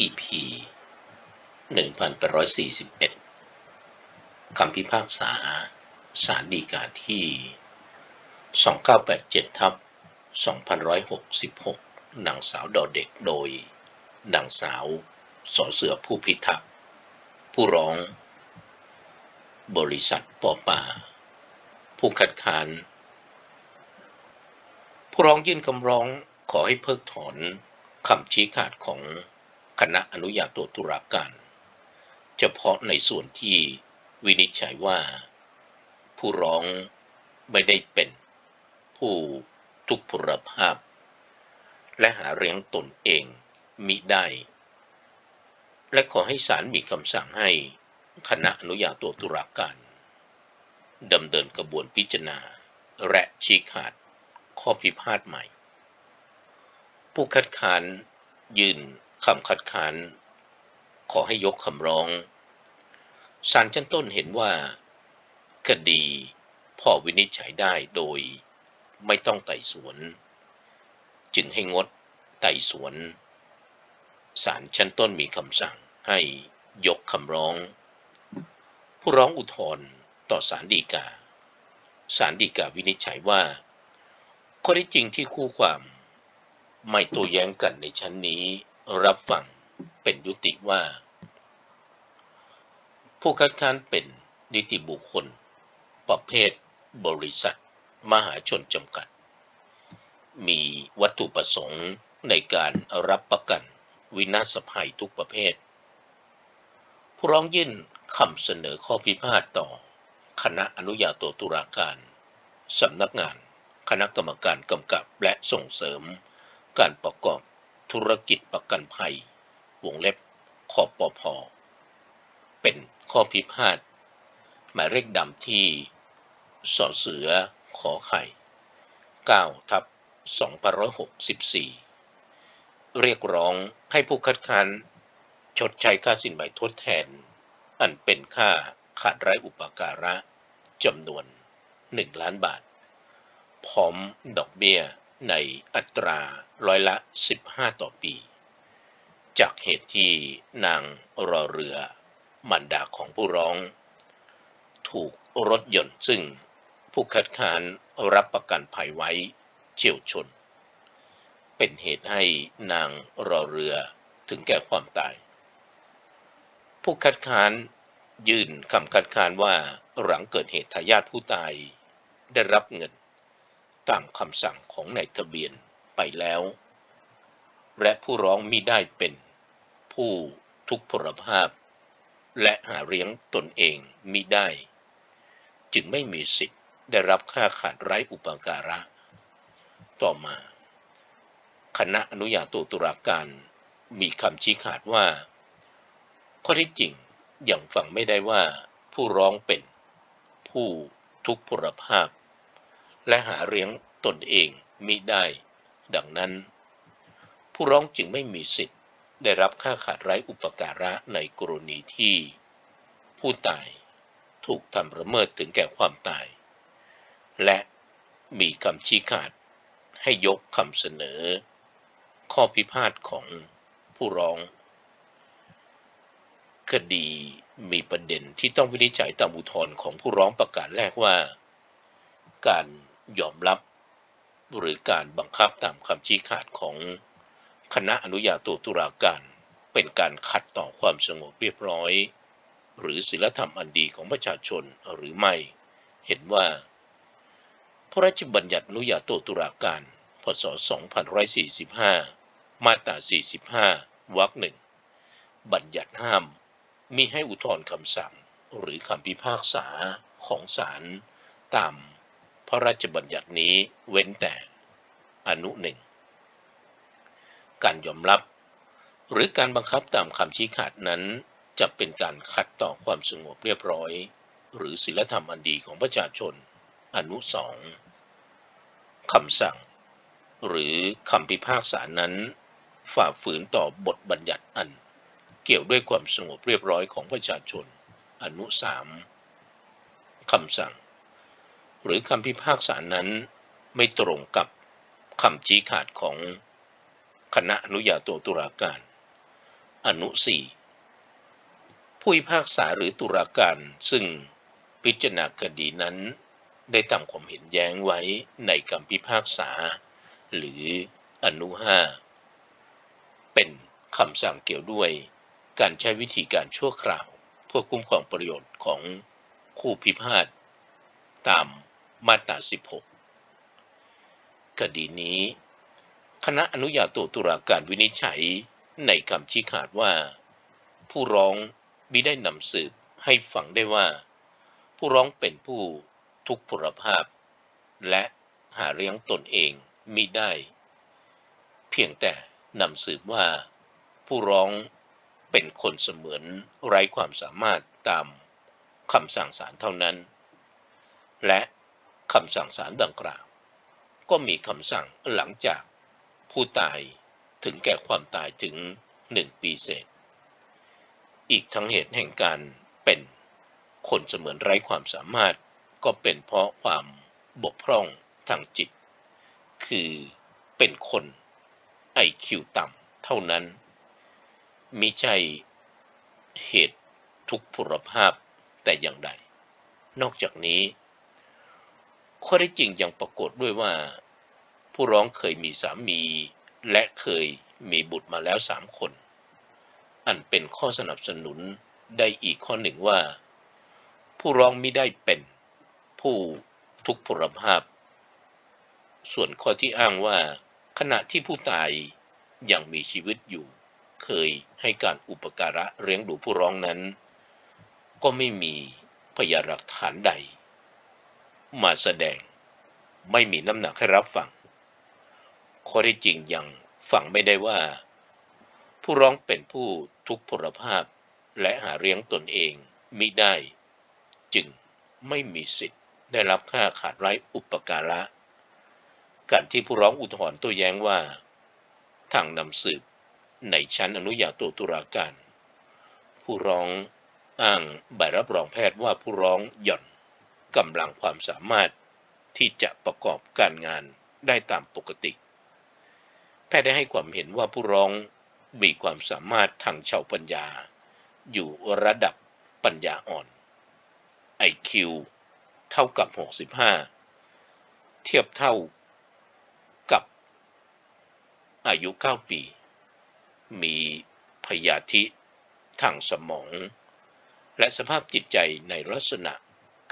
EP 1841 คำพิพากษาศาลฎีกาที่ 2987ทับ2166นางสาวดอเด็กโดยนางสาวสอเสือผู้พิทักษ์ ผู้ร้อง บริษัทปอป่า ผู้คัดค้าน ผู้ร้องยื่นคำร้องขอให้เพิกถอนคำชี้ขาดของ คณะอนุญาโตตุลาการ เฉพาะในส่วนที่วินิจฉัยว่า ผู้ร้องไม่ได้เป็นผู้ทุกพลภาพ และหาเลี้ยงตนเองมิได้ และขอให้ศาลมีคำสั่งให้คณะอนุญาโตตุลาการดำเนินกระบวนพิจารณาและชี้ขาดข้อพิพาทใหม่ ผู้คัดค้านยื่น คำคัดค้าน ขอให้ยกคำร้องศาลชั้นต้นเห็นว่า คดีพ่อวินิจฉัยได้โดยไม่ต้องไต่สวน จึงให้งดไต่สวนศาลชั้นต้นมีคำสั่งให้ยกคำร้อง ผู้ร้องอุทธรณ์ต่อศาลฎีกาศาลฎีกาวินิจฉัยว่าข้อได้จริงที่คู่ความไม่โต้แย้งกันในชั้นนี้ รับฟังเป็นยุติว่า ผู้คัดค้านเป็นนิติบุคคล ประเภท บริษัท มหาชนจำกัด มีวัตถุประสงค์ในการรับประกันวินาศภัยทุกประเภท ผู้ร้องยื่นคำเสนอข้อพิพาทต่อ คณะอนุญาโตตุลาการสำนักงาน คณะกรรมการกำกับและส่งเสริม การประกอบ ธุรกิจประกันภัย วงเล็บขอปอพอเป็นข้อพิพาทหมายเลขดำที่สอเสือขอไข่9ทับ2564 เรียกร้องให้ผู้คัดค้านชดใช้ค่าสินไหมทดแทน อันเป็นค่าขาดไร้อุปการะจำนวน 1 ล้านบาท พร้อมดอกเบี้ย ในอัตราร้อยละ 15 ต่อปี จากเหตุที่นางรอเรือมันดาของผู้ร้อง ถูกรถยนต์ซึ่งผู้คัดค้านรับประกันภัยไว้เฉียวชน เป็นเหตุให้นางรอเรือถึงแก่ความตาย ผู้คัดค้านยื่นคำคัดค้านว่าหลังเกิดเหตุทายาทผู้ตายได้รับเงิน ตามคำสั่งของนายทะเบียนไปแล้ว และผู้ร้องมิได้เป็นผู้ทุกพลภาพ และหาเลี้ยงตนเองมิได้ จึงไม่มีสิทธิ์ได้รับค่าขาดไร้อุปการะ ต่อมา คณะอนุญาโตตุลาการมีคำชี้ขาดว่า ข้อที่จริงยังฟังไม่ได้ว่าผู้ร้องเป็นผู้ทุกพลภาพ และหาเลี้ยงตนเองมิได้ ดังนั้น ผู้ร้องจึงไม่มีสิทธิ์ ได้รับค่าขาดไร้อุปการะในกรณีที่ ผู้ตายถูกทำละเมิดถึงแก่ความตาย และมีคำชี้ขาดให้ยกคำเสนอ ข้อพิพาทของผู้ร้อง คดีมีประเด็นที่ต้องวินิจฉัยตามอุทธรณ์ของผู้ร้องประการแรกว่า การ ยอมรับหรือการบังคับตามคำชี้ขาดของคณะอนุญาโตตุลาการ เป็นการขัดต่อความสงบเรียบร้อย หรือศีลธรรมอันดีของประชาชนหรือไม่ เห็นว่า พระราชบัญญัติอนุญาโตตุลาการ พศ 2545 มาตรา 45 วรรคหนึ่ง บัญญัติห้ามมีให้อุทธรณ์คำสั่งหรือคำพิพากษาของศาลตาม ระราชบัญญัตินี้เว้นแต่อนุหนึ่งการยอมรับ หรือการบังคับตามคำชี้ขาดนั้นจะเป็นการขัดต่อความสงบเรียบร้อย หรือศีลธรรมอันดีของประชาชน อนุสองคำสั่ง หรือคำพิพากษานั้นฝ่าฝืนต่อบทบัญญัติอัน เกี่ยวด้วยความสงบเรียบร้อยของประชาชน อนุสามคำสั่ง หรือคำพิพากษานั้นไม่ตรงกับคำชี้ขาดของคณะอนุญาโตตุลาการ อนุสี่ผู้พิพากษาหรือตุลาการซึ่งพิจารณาคดีนั้น ได้ตามความเห็นแย้งไว้ในคำพิพากษา หรืออนุห้าเป็นคำสั่งเกี่ยวด้วยการใช้วิธีการชั่วคราวเพื่อคุ้มครองประโยชน์ของคู่พิพาทตาม มาตรา 16 คดีนี้ คณะอนุญาโตตุลาการวินิจฉัยในคำชี้ขาดว่า ผู้ร้องมิได้นำสืบให้ฟังได้ว่า ผู้ร้องเป็นผู้ทุกพลภาพ และหาเลี้ยงตนเองมิได้ เพียงแต่นำสืบว่า ผู้ร้องเป็นคนเสมือนไร้ความสามารถตามคำสั่งศาลเท่านั้น และ คำสั่งศาลดังกล่าว ก็มีคำสั่งหลังจากผู้ตายถึงแก่ความตายถึงหนึ่งปีเศษ อีกทั้งเหตุแห่งการเป็นคนเสมือนไร้ความสามารถก็เป็นเพราะความบกพร่องทางจิต คือเป็นคนไอคิวต่ำเท่านั้น มิใช่เหตุทุกพลภาพแต่อย่างใด นอกจากนี้ ข้อได้จริงยังปรากฏด้วยว่า ผู้ร้องเคยมีสามี และเคยมีบุตรมาแล้วสามคน อันเป็นข้อสนับสนุนได้อีกข้อหนึ่งว่า ผู้ร้องไมิได้เป็นผู้ทุกพลภาพ ส่วนข้อที่อ้างว่า ขณะที่ผู้ตายยังมีชีวิตอยู่ เคยให้การอุปการะเลี้ยงดูผู้ร้องนั้น ก็ไม่มีพยานหลักฐานใด มาแสดง ไม่มีน้ำหนักให้รับฟัง ข้อที่จริงยังฟังไม่ได้ว่า ผู้ร้องเป็นผู้ทุกพลภาพและหาเลี้ยงตนเองมิได้ จึงไม่มีสิทธิ์ได้รับค่าขาดไร้อุปการะ การที่ผู้ร้องอุทธรณ์ตัวแย้งว่า ทางนำสืบในชั้นอนุญาโตตุลาการ ผู้ร้องอ้างใบรับรองแพทย์ว่าผู้ร้องหย่อน กำลังความสามารถที่จะประกอบการงานได้ตามปกติ แพทย์ได้ให้ความเห็นว่าผู้ร้องมีความสามารถทางเชาวปัญญา อยู่ระดับปัญญาอ่อน IQ เท่ากับ 65 เทียบเท่ากับอายุ 9 ปี มีพยาธิทางสมอง และสภาพจิตใจในลักษณะ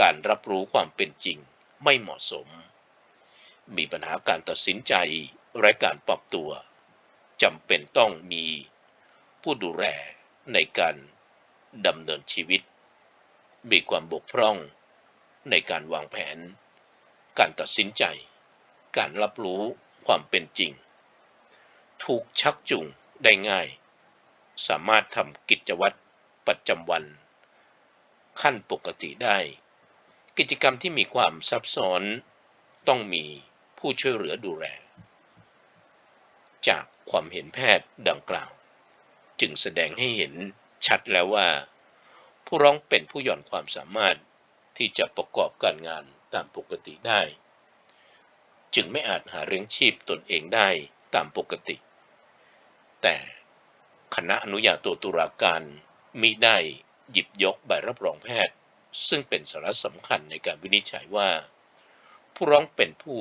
การรับรู้ความเป็นจริงไม่เหมาะสม มีปัญหาการตัดสินใจและการปรับตัวจำเป็นต้องมีผู้ดูแลในการดำเนินชีวิต มีความบกพร่องในการวางแผน การตัดสินใจ การรับรู้ความเป็นจริง ถูกชักจูงได้ง่าย สามารถทำกิจวัตรประจำวัน ขั้นปกติได้ กิจกรรมที่มีความซับซ้อนต้องมีผู้ช่วยเหลือดูแล จากความเห็นแพทย์ดังกล่าว จึงแสดงให้เห็นชัดแล้วว่า ผู้ร้องเป็นผู้หย่อนความสามารถที่จะประกอบการงานตามปกติได้ จึงไม่อาจหาเลี้ยงชีพตนเองได้ตามปกติ แต่คณะอนุญาโตตุลาการมิได้หยิบยกใบรับรองแพทย์ ซึ่งเป็นสาระสำคัญในการวินิจฉัยว่า ผู้ร้องเป็นผู้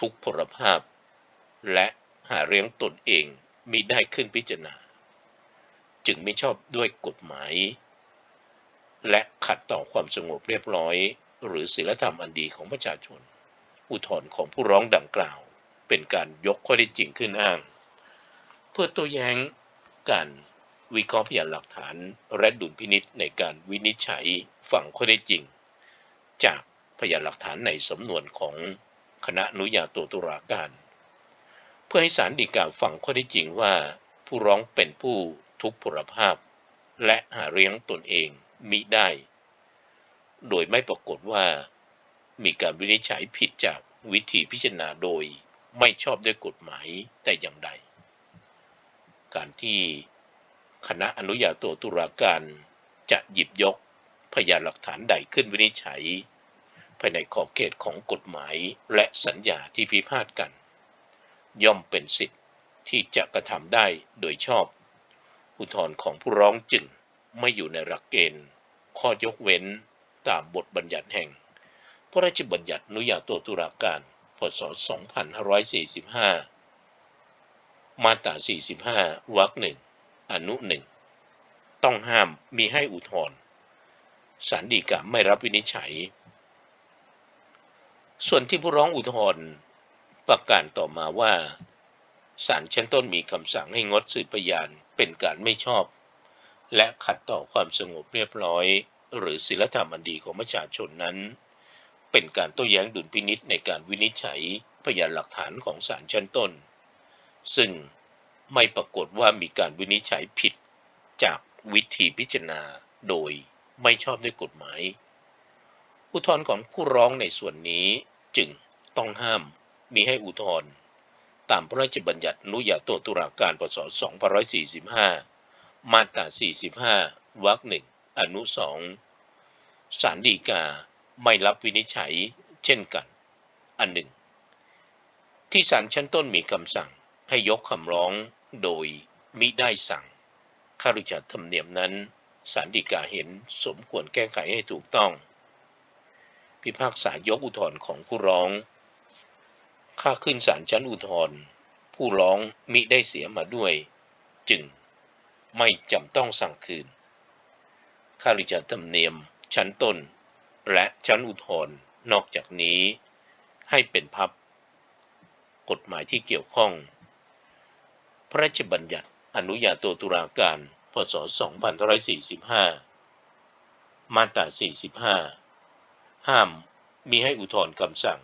ทุกพลภาพ และหาเลี้ยงตนเองมิได้ขึ้นพิจารณา จึงไม่ชอบด้วยกฎหมาย และขัดต่อความสงบเรียบร้อย หรือศีลธรรมอันดีของประชาชน อุทธรณ์ของผู้ร้องดังกล่าว เป็นการยกข้อได้จริงขึ้นอ้าง เพื่อตัวแย้งการ วิเคราะห์พยานหลักฐาน และดุลพินิษในการวินิจฉัยฝั่งข้อได้จริง จากพยานหลักฐานในสำนวนของคณะอนุญาโตตุลาการ เพื่อให้ศาลฎีกาฟังข้อได้จริงว่า ผู้ร้องเป็นผู้ทุกพลภาพ และหาเลี้ยงตนเองมิได้ โดยไม่ปรากฏว่า มีการวินิจฉัยผิดจากวิธีพิจารณาโดยไม่ชอบด้วยกฎหมายแต่อย่างใด การที่ คณะอนุญาโตตุลาการจะหยิบยกพยานหลักฐานใดขึ้นวินิจฉัย ภายในขอบเขตของกฎหมายและสัญญาที่พิพาทกัน ย่อมเป็นสิทธิ์ที่จะกระทำได้โดยชอบ อุทธรณ์ของผู้ร้องจึงไม่อยู่ในหลักเกณฑ์ ข้อยกเว้นตามบทบัญญัติแห่ง พระราชบัญญัติอนุญาโตตุลาการพศ 2545 มาตรา 45 วรรคหนึ่ง อนุหนึ่งต้องห้ามมีให้อุทธรณ์ศาลฎีกาไม่รับวินิจฉัย ส่วนที่ผู้ร้องอุทธรณ์ประกาศต่อมาว่าศาลชั้นต้นมีคำสั่งให้งดสืบพยานเป็นการไม่ชอบ และขัดต่อความสงบเรียบร้อย หรือศีลธรรมอันดีของประชาชนนั้น เป็นการโต้แย้งดุลพินิษในการวินิจฉัยพยานหลักฐานของศาลชั้นต้น ซึ่ง ไม่ปรากฏว่ามีการวินิจฉัยผิดจากวิธีพิจารณาโดยไม่ชอบด้วยกฎหมาย อุทธรณ์ของผู้ร้องในส่วนนี้จึงต้องห้ามมีให้อุทธรณ์ตามพระราชบัญญัตินุญาโตตุลาการพศ2545 มาตรา 45 วรรคหนึ่งอนุสองศาลฎีกาไม่รับวินิจฉัยเช่นกัน อันหนึ่ง ที่ศาลชั้นต้นมีคำสั่ง ให้ยกคำร้องโดยมิได้สั่งข้าราชการธรรมเนียมนั้นศาลฎีกาเห็นสมควรแก้ไขให้ถูกต้อง พิพากษายกอุทธรณ์ของผู้ร้อง ค่าขึ้นศาลชั้นอุทธรณ์ผู้ร้องมิได้เสียมาด้วย จึงไม่จำต้องสั่งคืน ค่าราชการธรรมเนียมชั้นต้น และชั้นอุทธรณ์นอกจากนี้ ให้เป็นพับ กฎหมายที่เกี่ยวข้อง ระราชบัญญัติอนุญาโตตุลาการ พศ 2545 มาตรา 45 ห้ามมีให้อุทธรณ์คำสั่ง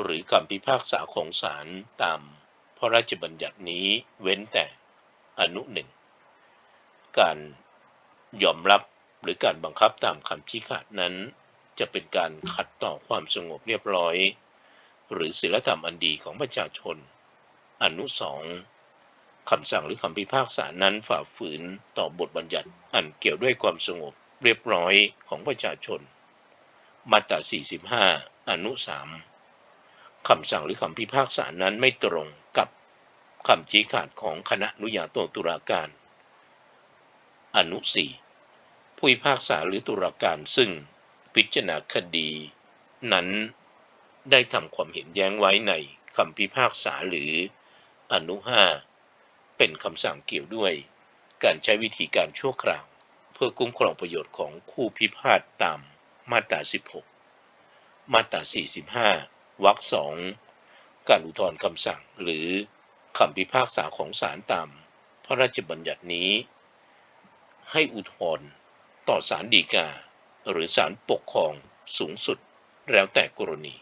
หรือคำพิพากษาของศาลตาม พระราชบัญญัตินี้เว้นแต่อนุหนึ่ง การยอมรับหรือการบังคับตามคำชี้ขาดนั้น จะเป็นการขัดต่อความสงบเรียบร้อย หรือศีลธรรมอันดีของประชาชน อนุสอง คำสั่งหรือคำพิพากษานั้นฝ่าฝืนต่อบทบัญญัติอันเกี่ยวด้วยความสงบเรียบร้อยของประชาชน มาตรา 45 อนุ 3 คำสั่งหรือคำพิพากษานั้นไม่ตรงกับคำชี้ขาดของคณะอนุญาโตตุลาการ อนุ 4 ผู้พิพากษาหรือตุลาการซึ่งพิจารณาคดี นั้นได้ทำความเห็นแย้งไว้ในคำพิพากษาหรืออนุ 5 เป็นคำสั่งเกี่ยวด้วย การใช้วิธีการชั่วคราว เพื่อคุ้มครองประโยชน์ของคู่พิพาทตามมาตรา 16 มาตรา 45 วรรคสองการอุทธรณ์คำสั่งหรือคำพิพากษาของศาลตามพระราชบัญญัตินี้ ให้อุทธรณ์ต่อศาลฎีกา หรือศาลปกครองสูงสุดแล้วแต่กรณี